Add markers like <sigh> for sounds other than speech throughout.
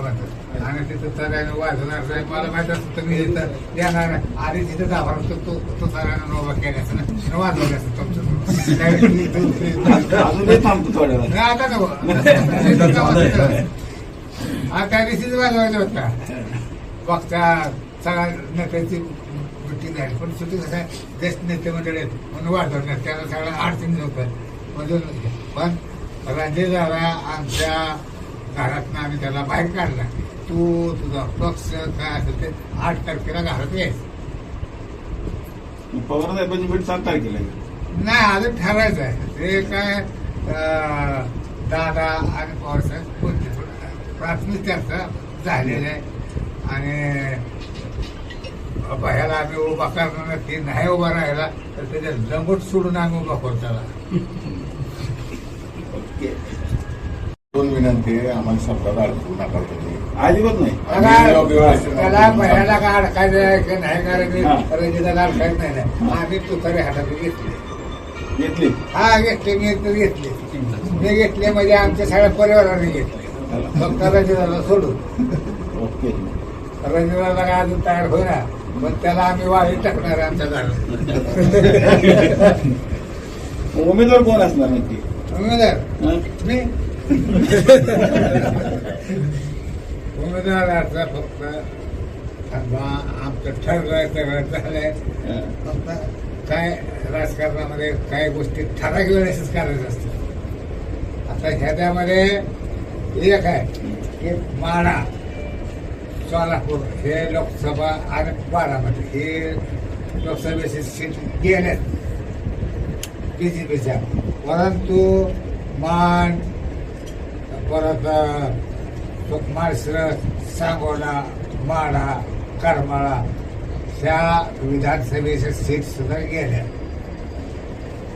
म्हणतात आणि ते तुताऱ्याने वाजवणार नाही. मला माहीत असतं इथं येणार. आधी तिथं होतो तो तुताऱ्यानं नोबा केल्याचं ना वाजवलं असतं तुमचं. आता हा त्या दिवशीच वाजवायचा होता. बघता सगळ्या नेत्याची मिटिंग झाली पण शेवटी कसं आहे ज्येष्ठ नेते मंडळी आहेत म्हणून वाजवणार. त्याला सगळ्या अडचणी होत्या म्हणून पण रणजित दादा आमच्या घरातनं आम्ही त्याला बाहेर काढला. तू तुझा पक्ष काय असेल ते आठ तारखेला घरात यायचं पवार साहेबांची भेट सात तारखेला. नाही अजून ठरायचं आहे. ते काय दादा आणि पवारसाहेब कोणते प्राथमिक चर्चा झालेली आहे. आणि भयाला आम्ही उभा करणार ते नाही उभा राहिला तर त्याच्या लंगोट सोडून आम्ही उभा करू त्याला. <laughs> दोन विनंती आहे आम्हाला शब्दात अडकू नका तुम्ही अजिबात नाही. त्याला भयाला का अडकायचं आहे की नाही करायचं हा. रंजिताला अडकायचं नाही ना आम्ही तुतारी हातात घेतली. घेतली? हा घेतले. मी तर घेतले. मी घेतले म्हणजे आमच्या सगळ्या परिवाराने घेतले. फक्त रंजिताला सोडून. ओके. रंजिताला काय अजून तयार होईना. पण त्याला आम्ही वाळी टाकणार आहे आमच्या घरात. <laughs> उमेदवार कोण असणार नक्की उमेदवार? मी? उमेदवाराचा फक्त थांबा. आमचं ठरलंय सगळं झालंय. फक्त काय राजकारणामध्ये काही गोष्टी ठराविक वेळेसच करायचं असतं आता ह्याच्यामध्ये एक आहे की माडा सोलापूर हे लोकसभा आणि बारामती हे लोकसभेची सीट गेल्यात बीजेपीच्या परंतु मान परत माळसर सांगोला माडा करमाळा ह्या विधानसभेच्या सीट सुद्धा गेल्या.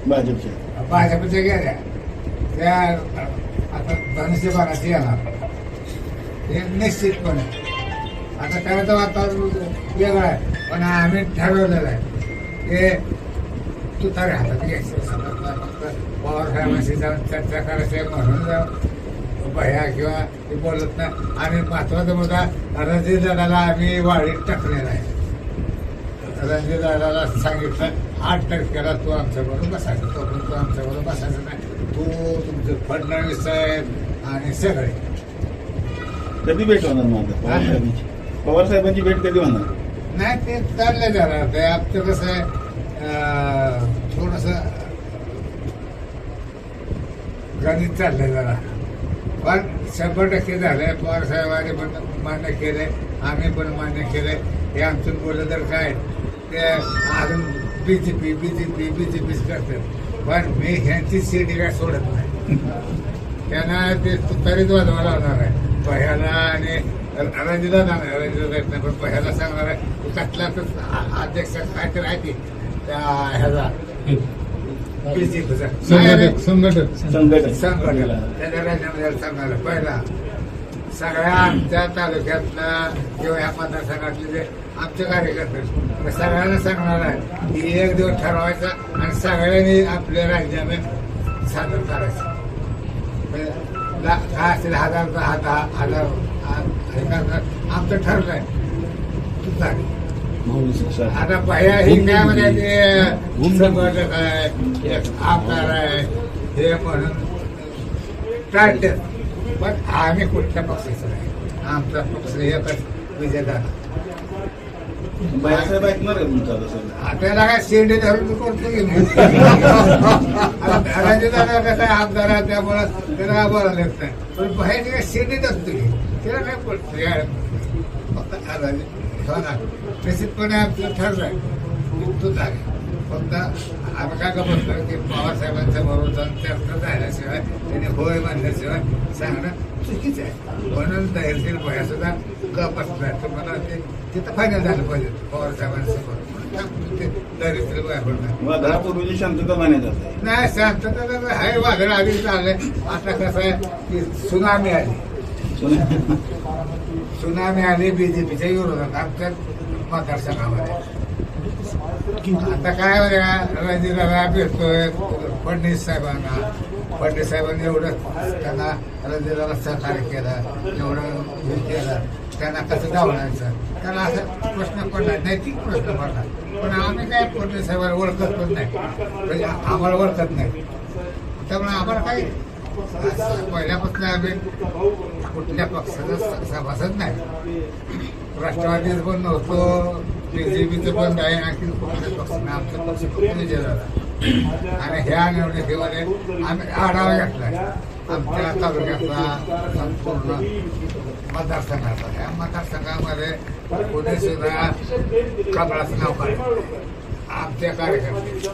भाजपच्या भाजपच्या गेल्या. त्या आता धनुष्यबाणाची येणार. हे निश्चितपणे. आता त्याचं वातावरण वेगळं आहे पण आम्ही ठरवलेलं आहे ते तू तारे हातात घ्यायचं. पवार साहेबांशी जाऊन चर्चा करायची म्हणून जाऊन भया किंवा ते बोलत नाही. आणि महत्त्वाचा मुद्दा रणजित दादाला आम्ही वाढीत टाकलेला आहे. रणजित दादाला सांगितलं आठ तारखेला तू आमच्या बरोबर बसायचं. तो पण तू आमच्या बरोबर बसायचं नाही. तू तुमचे फडणवीस साहेब आणि सगळे. कधी भेट होणार मग पवार साहेबांची? भेट कधी होणार? नाही ते चाललंय जरा ते आमचं कसं आहे थोडस गणित चाललंय जरा. पण शंभर टक्के झालंय. पवार साहेबांनी पण मान्य केलंय. आम्ही पण मान्य केलंय. हे आमचं बोललं तर काय? ते अजून बीजेपी बीजेपी बीजेपीच करतात. पण मी ह्यांची सीट काय सोडत नाही. त्यांना ते तरीच वाजवायला लावणार आहे. पहिला आणि रणजीला जाणार रणजीला येत नाही पण पहिला सांगणार आहे. कसला तर अध्यक्ष काय तर आहे ती. त्या ह्याचा संघटक संघटक. त्याच्या राज्यामध्ये आहे. पहिला सगळ्या आमच्या तालुक्यातला किंवा या मतदारसंघातले जे आमचे कार्यकर्ते सगळ्यांना सांगणार आहे की एक दिवस ठरवायचा आणि सगळ्यांनी आपल्या राज्याने सादर करायचं. म्हणजे काय असेल हजार हजार हे करणार आमचं ठरलंय. तू चालेल आता भया ही काय म्हणजे ते संघटक आहे आमदार आहे हे म्हणून चालते पण आम्ही कुठल्या पक्षाचं नाही आमचा पक्ष एकच विजय आपल्याला काय शेंडे धरून करतो की नाही जागा कसं आमदार आहे त्यामुळं त्याला बरं लागत नाही पण बाहेर काय शेंडे धरतो की त्याला काय पडतो फक्त राजे हो ना निश्चितपणे आमचं ठरलंय की तू जागे फक्त आम्ही काय नाही की पवारसाहेबांच्या बरोबर जाऊन चर्चा झाल्याशिवाय त्यांनी होय म्हणल्याशिवाय सांगणं चुकीचं आहे. म्हणून धैर्यशील भया सुद्धा गप असणार तुम्हाला ते तिथं फायनल झालं पाहिजे. पवारसाहेबांसमोर वादळापूर्वीची शांतता मान्यता आहे नाही शांतता आहे. वादळ आधी झालंय आता कसं आहे की सुनामी आली. सुनामी आली बीजेपीच्या विरोधात आमच्या मतदारसंघामध्ये. आता काय रंजिताला भेटतोय फडणवीस साहेबांना. फडणवीस साहेबांनी एवढं त्यांना रणजीला सहकार्य केलं एवढं हे केलं. त्यांना कसं डावलायचं त्याला असं प्रश्न पडला नैतिक प्रश्न पडला पण आम्ही काय फडणवीस साहेबांना ओळखत पण नाही. म्हणजे आम्हाला ओळखत नाही. त्यामुळे आम्हाला काही पहिल्यापासून आम्ही कुठल्या पक्षाचा सभासद नाही. राष्ट्रवादीच पण नव्हतो बीजेपीचं पण नाही आणखी कुठल्याच पक्षाने आमचा पक्ष खूप विजय झाला? आणि ह्या निवडणुकीमध्ये आम्ही आढावा घेतला आमच्या तालुक्यातला संपूर्ण मतदारसंघाचा. ह्या मतदारसंघामध्ये कोणी सुद्धा कमळाचं नाव काढलं आमच्या कार्यकर्ते.